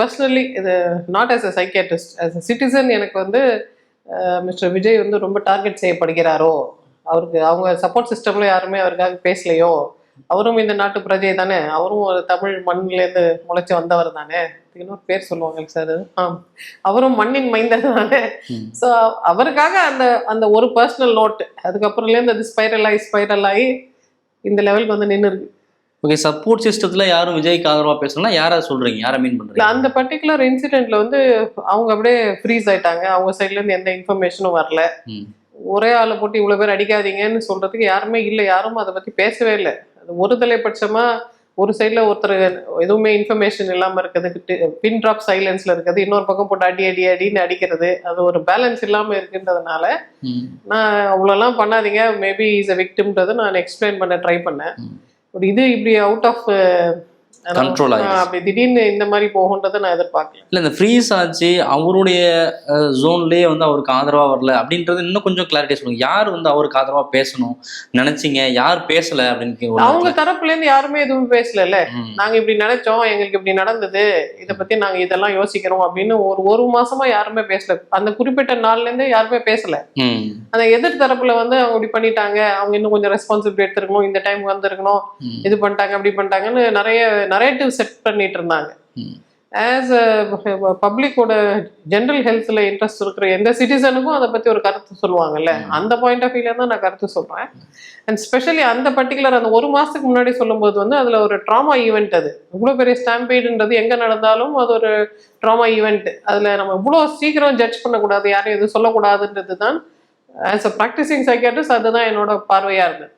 Personally இது not as a psychiatrist as a citizen எனக்கு வந்து மிஸ்டர் விஜய் வந்து ரொம்ப டார்கெட் செய்யப்படுகிறாரோ அவருக்கு அவங்க சப்போர்ட் சிஸ்டம்ல யாருமே அவருக்காக பேசலையோ அவரும் இந்த நாட்டு பிரஜை தானே அவரும் ஒரு தமிழ் மண்ணிலேருந்து முளைச்சி வந்தவர் தானே. இன்னொரு பேர் சொல்லுவாங்க சார் ஆ அவரும் மண்ணின் மைந்தர் தானே. ஸோ அவருக்காக அந்த அந்த ஒரு பர்சனல் நோட் அதுக்கப்புறம்லேருந்து அது ஸ்பைரல் ஆகி ஸ்பைரல் ஆகி இந்த லெவலுக்கு வந்து நின்று இருக்கு ஓகே சப்போர்ட் சிஸ்டத்துல யாரும் விஜய்க்கு ஆதரவா பேசணும்னா யாரை சொல்றீங்க? யாரை மீன் பண்றீங்க? அந்த பர்டிகுலர் இன்சிடென்ட்ல வந்து அவங்க அப்படியே ஃப்ரீஸ் ஆயிட்டாங்க. அவங்க சைட்ல இருந்து எந்த இன்ஃபர்மேஷனும் வரல. ஒரே ஆளை போட்டு இவ்வளவு பேர் அடிக்காதீங்கன்னு சொல்றதுக்கு யாருமே இல்லை. யாரும் அதை பத்தி பேசவே இல்லை. அது ஒரு தலைப்பட்சமா ஒரு சைட்ல ஒருத்தர் எதுவுமே இன்ஃபர்மேஷன் இல்லாம இருக்கிறதுக்கு பின் ட்ராப் சைலன்ஸ்ல இருக்குது இன்னொரு பக்கம் போட்டு அடி அடி அடின்னு அடிக்கிறது அது ஒரு பேலன்ஸ் இல்லாம இருக்குன்றதுனால. நான் அவ்வளோலாம் பண்ணாதீங்க. மேபி இஸ் அ விக்டிம்ன்றது நான் எக்ஸ்பிளைன் பண்ண ட்ரை பண்ணேன். ஒரு இது இப்படி அவுட் ஆஃப் Control ஆயிடுச்சு. அப்படி திடீர்னு இந்த மாதிரி போகுன்றதை நான் எதிர்பார்க்கல இல்ல இந்த ஃப்ரீஸ் ஆச்சு அவருடைய ஜோன்லயே வந்து அவருக்கு ஆதரவா வரல அப்படின்றது இன்னும் கொஞ்சம் கிளாரிட்டி சொல்லுங்க யார் வந்து அவருக்கு ஆதரவா பேசணும் நினைச்சீங்க யார் பேசல அப்படின்னு அவங்க தரப்புல இருந்து யாருமே எதுவும் பேசல ம். நாங்க இப்படி நினைச்சோம் எங்களுக்கு இப்படி நடந்தது இத பத்தி நாங்க இதெல்லாம் யோசிக்கிறோம் அப்படின்னு ஒரு ஒரு மாசமா யாருமே பேசல அந்த குறிப்பிட்ட நாள்ல இருந்து யாருமே பேசல. அந்த எதிர் தரப்புல வந்து அவங்க இப்படி பண்ணிட்டாங்க அவங்க இன்னும் கொஞ்சம் ரெஸ்பான்சிபிலிட்டி எடுத்திருக்கணும் இந்த டைம் வந்திருக்கணும். இது பண்ணிட்டாங்க அப்படி பண்ணிட்டாங்கன்னு நிறைய நரேட்டிவ் செட் பண்ணிட்டு இருந்தாங்க. ஆஸ் பப்ளிக்கோட ஜென்ரல் ஹெல்த்ல இன்ட்ரெஸ்ட் இருக்கிற எந்த சிட்டிசனுக்கும் அதை பத்தி ஒரு கருத்து சொல்லுவாங்கல்ல. அந்த பாயிண்ட் ஆஃப் வியூல தான் நான் கருத்து சொல்றேன். அண்ட் ஸ்பெஷலி அந்த பர்டிகுலர் அந்த ஒரு மாசத்துக்கு முன்னாடி சொல்லும்போது வந்து அதுல ஒரு ட்ராமா ஈவெண்ட் அது. இவ்வளோ பெரிய ஸ்டாம்பீடுன்றது எங்க நடந்தாலும் அது ஒரு ட்ராமா ஈவெண்ட் அதுல நம்ம இவ்வளோ சீக்கிரம் ஜட்ஜ் பண்ணக்கூடாது யாரையும் எதுவும் சொல்லக்கூடாதுன்றது தான் ஆஸ் அ ப்ராக்டிசிங் சைக்கியாட்ரிஸ்ட் அதுதான் என்னோட பார்வையா இருக்கு